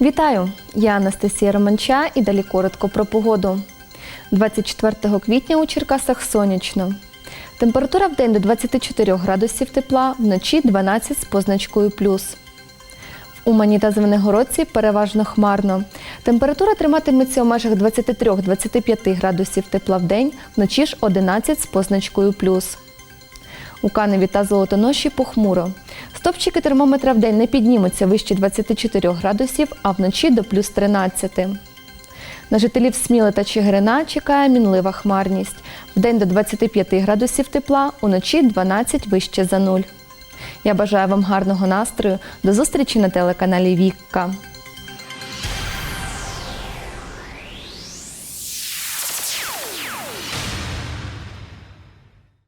Вітаю! Я Анастасія Романча і далі коротко про погоду. 24 квітня у Черкасах сонячно. Температура в день до 24 градусів тепла, вночі 12 з позначкою плюс. В Умані та Звенигородці переважно хмарно. Температура триматиметься у межах 23-25 градусів тепла в день, вночі ж 11 з позначкою плюс. У Каневі та Золотоноші похмуро. Стопчики термометра в день не піднімуться вище 24 градусів, а вночі до плюс 13. На жителів Сміли та Чигирина чекає мінлива хмарність. Вдень до 25 градусів тепла, уночі 12 вище за нуль. Я бажаю вам гарного настрою. До зустрічі на телеканалі Вікка.